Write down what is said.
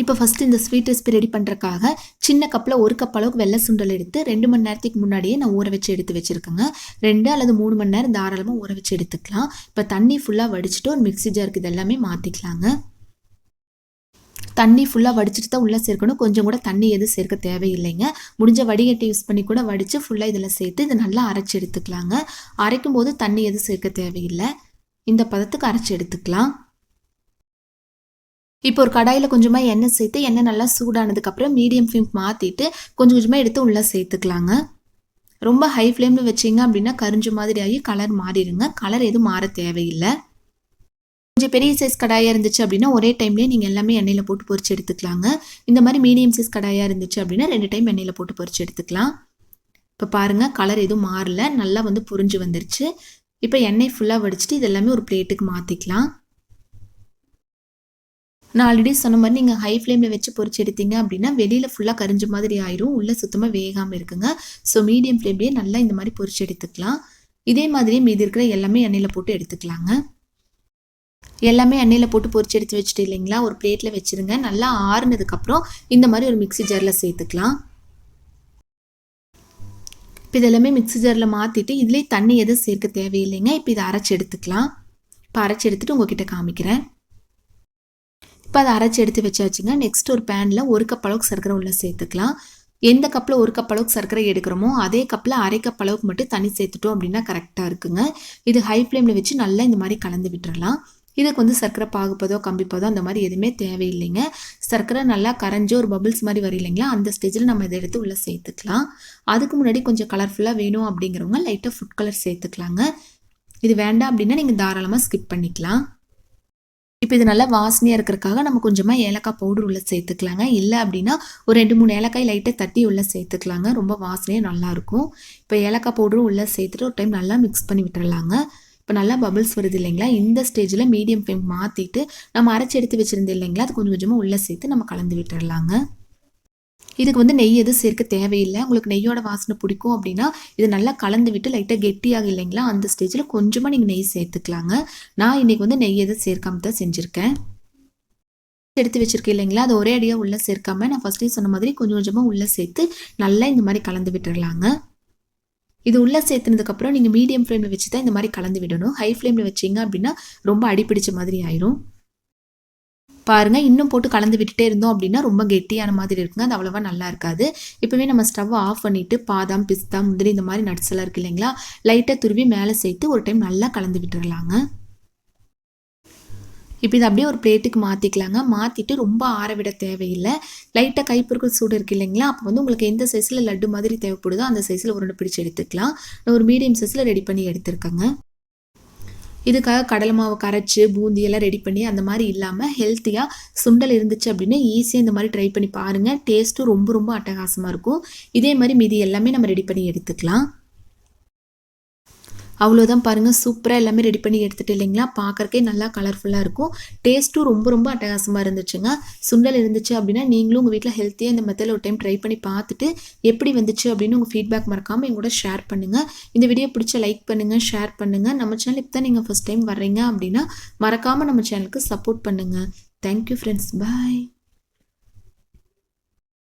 இப்போ ஃபஸ்ட்டு இந்த sweet recipe ready பண்ணுறக்காக சின்ன கப்பில் ஒரு கப் அளவுக்கு வெள்ளை சுண்டல் எடுத்து ரெண்டு மணி நேரத்துக்கு முன்னாடியே நான் ஊற வச்சு எடுத்து வச்சுருக்கேங்க. ரெண்டு அல்லது மூணு மணி நேரம் தாராளமாக ஊற வச்சு எடுத்துக்கலாம். இப்போ தண்ணி ஃபுல்லாக வடிச்சிட்டு ஒரு மிக்சி ஜாருக்கு இது எல்லாமே மாற்றிக்கலாங்க தண்ணி ஃபுல்லாக வடிச்சிட்டு தான் உள்ளே சேர்க்கணும். கொஞ்சம் கூட தண்ணி எதுவும் சேர்க்க தேவையில்லைங்க. முடிஞ்ச வடிகட்டி யூஸ் பண்ணி கூட வடித்து ஃபுல்லாக இதில் சேர்த்து இதை நல்லா அரைச்சி எடுத்துக்கலாங்க. அரைக்கும் போது தண்ணி எதுவும் சேர்க்க தேவையில்லை. இந்த பதத்துக்கு அரைச்சி எடுத்துக்கலாம். இப்போ ஒரு கடாயில் கொஞ்சமாக எண்ணெய் சேர்த்து எண்ணெய் நல்லா சூடானதுக்கப்புறம் மீடியம் ஃப்ளேம் மாற்றிட்டு கொஞ்சம் கொஞ்சமாக எடுத்து உள்ளே சேர்த்துக்கலாங்க. ரொம்ப ஹை ஃப்ளேமில் வச்சிங்க அப்படின்னா கரிஞ்ச மாதிரி ஆகி கலர் மாறிடுங்க. கலர் எதுவும் மாற தேவையில்லை. கொஞ்சம் பெரிய சைஸ் கடாயாக இருந்துச்சு அப்படின்னா ஒரே டைம்லேயே நீங்கள் எல்லாமே எண்ணெயில் போட்டு பொறிச்சு எடுத்துக்கலாங்க. இந்த மாதிரி மீடியம் சைஸ் கடாயாக இருந்துச்சு அப்படின்னா ரெண்டு டைம் எண்ணெயில் போட்டு பொறிச்சு எடுத்துக்கலாம். இப்போ பாருங்கள் கலர் எதுவும் மாறல. நல்லா வந்து புரிஞ்சு வந்துருச்சு. இப்போ எண்ணெய் ஃபுல்லாக வடிச்சிட்டு இது எல்லாமே ஒரு பிளேட்டுக்கு மாற்றிக்கலாம் நான் ஆல்ரெடி சொன்ன மாதிரி நீங்கள் ஹை ஃப்ளேமில் வச்சு பொறிச்சு எடுத்தீங்க அப்படின்னா வெளியில் ஃபுல்லாக கரிஞ்ச மாதிரி ஆயிரும். உள்ளே சுத்தமாக வேகாமல் இருக்குங்க. ஸோ மீடியம் ஃப்ளேம்லேயே நல்லா இந்த மாதிரி பொறிச்சு எடுத்துக்கலாம். இதே மாதிரியே மீதி இருக்கிற எல்லாமே எண்ணெயில் போட்டு எடுத்துக்கலாங்க. எல்லாமே எண்ணெயில் போட்டு பொறிச்சு எடுத்து வச்சுட்டு இல்லைங்களா? ஒரு பிளேட்டில் வச்சுருங்க. நல்லா ஆறுனதுக்கப்புறம் இந்த மாதிரி ஒரு மிக்சி ஜாரில் சேர்த்துக்கலாம். இப்போ இதெல்லாமே மிக்சி ஜாரில் மாற்றிட்டு இதுலேயே தண்ணி எதுவும் சேர்க்க தேவையில்லைங்க. இப்போ இதை அரைச்சி எடுத்துக்கலாம். இப்போ அரைச்சி எடுத்துகிட்டு உங்ககிட்ட காமிக்கிறேன். இப்போ அதை அரைச்சி எடுத்து வச்சாச்சுங்க. நெக்ஸ்ட் ஒரு பேனில் ஒரு கப் அளவுக்கு சர்க்கரை உள்ள சேர்த்துக்கலாம். எந்த கப்பில் ஒரு கப் அளவுக்கு சர்க்கரை எடுக்கிறோமோ அதே கப்பில் அரை கப் அளவுக்கு மட்டும் தண்ணி சேர்த்துட்டோம் அப்படின்னா கரெக்டாக இருக்குங்க. இது ஹை ஃப்ளேமில் வச்சு நல்லா இந்த மாதிரி கலந்து விட்டுறலாம். இதுக்கு வந்து சர்க்கரை பாகுப்பதோ கம்பிப்பதோ அந்த மாதிரி எதுவுமே தேவையில்லைங்க. சர்க்கரை நல்லா கரைஞ்சோ ஒரு பபிள்ஸ் மாதிரி வரும் இல்லைங்களா அந்த ஸ்டேஜில் நம்ம இதை எடுத்து உள்ளே சேர்த்துக்கலாம். அதுக்கு முன்னாடி கொஞ்சம் கலர்ஃபுல்லாக வேணும் அப்படிங்கிறவங்க லைட்டாக ஃபுட் கலர் சேர்த்துக்கலாங்க. இது வேண்டாம் அப்படின்னா நீங்கள் தாராளமாக ஸ்கிப் பண்ணிக்கலாம். இப்போ இது நல்லா வாசனையாக இருக்கிறதுக்காக நம்ம கொஞ்சமாக ஏலக்காய் பவுடர் உள்ளே சேர்த்துக்கலாங்க. இல்லை அப்படின்னா ஒரு ரெண்டு மூணு ஏலக்காய் லைட்டாக தட்டி உள்ளே சேர்த்துக்கலாங்க. ரொம்ப வாசனையாக நல்லாயிருக்கும் இப்போ ஏலக்காய் பவுடரும் உள்ளே சேர்த்துட்டு ஒரு டைம் நல்லா மிக்ஸ் பண்ணி விட்டுறலாங்க. இப்போ நல்லா பபிள்ஸ் வருது இல்லைங்களா? இந்த ஸ்டேஜில் மீடியம் ஃப்ளேம் மாற்றிட்டு நம்ம அரைச்சி எடுத்து வச்சுருந்து இல்லைங்களா? அது கொஞ்சம் கொஞ்சமாக உள்ளே சேர்த்து நம்ம கலந்து விட்டுறலாங்க. இதுக்கு வந்து நெய் எதுவும் சேர்க்க தேவையில்லை. உங்களுக்கு நெய்யோட வாசனை பிடிக்கும் அப்படின்னா இது நல்லா கலந்து விட்டு லைட்டாக கெட்டியாக இல்லைங்களா அந்த ஸ்டேஜில் கொஞ்சமாக நீங்கள் நெய் சேர்த்துக்கலாங்க. நான் இன்றைக்கி வந்து நெய் எதுவும் சேர்க்காம தான் செஞ்சுருக்கேன். எடுத்து வச்சிருக்கேன் இல்லைங்களா அது ஒரே அடியாக உள்ளே சேர்க்காம நான் ஃபஸ்ட்டே சொன்ன மாதிரி கொஞ்சம் கொஞ்சமாக உள்ளே சேர்த்து நல்லா இந்த மாதிரி கலந்து விட்டுடலாங்க இது உள்ளே சேர்த்துனதுக்கப்புறம் நீங்கள் மீடியம் ஃப்ளேமில் வச்சு தான் இந்த மாதிரி கலந்து விடணும். ஹை ஃப்ளேமில் வச்சிங்க அப்படின்னா ரொம்ப அடிப்பிடிச்ச மாதிரி ஆயிரும். பாருங்கள் இன்னும் போட்டு கலந்து விட்டுட்டே இருந்தோம் அப்படின்னா ரொம்ப கெட்டியான மாதிரி இருக்குங்க. அது அவ்வளோவா நல்லா இருக்காது. இப்போவே நம்ம ஸ்டவ் ஆஃப் பண்ணிவிட்டு பாதாம் பிஸ்தா முந்திரி இந்த மாதிரி நட்ஸ் எல்லாம் இருக்கு இல்லைங்களா? லைட்டாக துருவி மேலே சேர்த்து ஒரு டைம் நல்லா கலந்து விட்டுடலாங்க இப்போ இதை அப்படியே ஒரு பிளேட்டுக்கு மாற்றிக்கலாங்க மாற்றிட்டு ரொம்ப ஆற விட தேவையில்லை. லைட்டாக கைப்பொருட்கள் சூடு இருக்குது இல்லைங்களா? அப்போ வந்து உங்களுக்கு எந்த சைஸில் லட்டு மாதிரி தேவைப்படுதோ அந்த சைஸில் உருண்டை பிடிச்சி எடுத்துக்கலாம். நான் ஒரு மீடியம் சைஸில் ரெடி பண்ணி எடுத்துருக்கேங்க. இதுக்காக கடலை மாவு கரைச்சி பூந்தியெல்லாம் ரெடி பண்ணி அந்த மாதிரி இல்லாமல் ஹெல்த்தியாக சுண்டல் இருந்துச்சு அப்படின்னு ஈஸியாக இந்த மாதிரி ட்ரை பண்ணி பாருங்கள் டேஸ்ட்டும் ரொம்ப ரொம்ப அட்டகாசமாக இருக்கும். இதே மாதிரி மீதி எல்லாமே நம்ம ரெடி பண்ணி எடுத்துக்கலாம். அவ்வளோதான் பாருங்கள் சூப்பராக எல்லாமே ரெடி பண்ணி எடுத்துகிட்டு இல்லைங்களா? பார்க்குறக்கே நல்லா கலர்ஃபுல்லாக இருக்கும். டேஸ்ட்டும் ரொம்ப ரொம்ப அட்டகாசமாக இருந்துச்சுங்க. சுண்டல் இருந்துச்சு அப்படின்னா நீங்களும் உங்கள் வீட்டில் ஹெல்த்தியாக இந்த மெத்தடில் ஒரு டைம் ட்ரை பண்ணி பார்த்துட்டு எப்படி வந்துச்சு அப்படின்னு உங்கள் ஃபீட்பேக் மறக்காமல் எங்கூட ஷேர் பண்ணுங்கள் இந்த வீடியோ பிடிச்ச லைக் பண்ணுங்கள் ஷேர் பண்ணுங்கள் நம்ம சேனல் இப்போ தான் நீங்கள் ஃபஸ்ட் டைம் வர்றீங்க அப்படின்னா மறக்காமல் நம்ம சேனலுக்கு சப்போர்ட் பண்ணுங்கள் தேங்க்யூ ஃப்ரெண்ட்ஸ் பாய்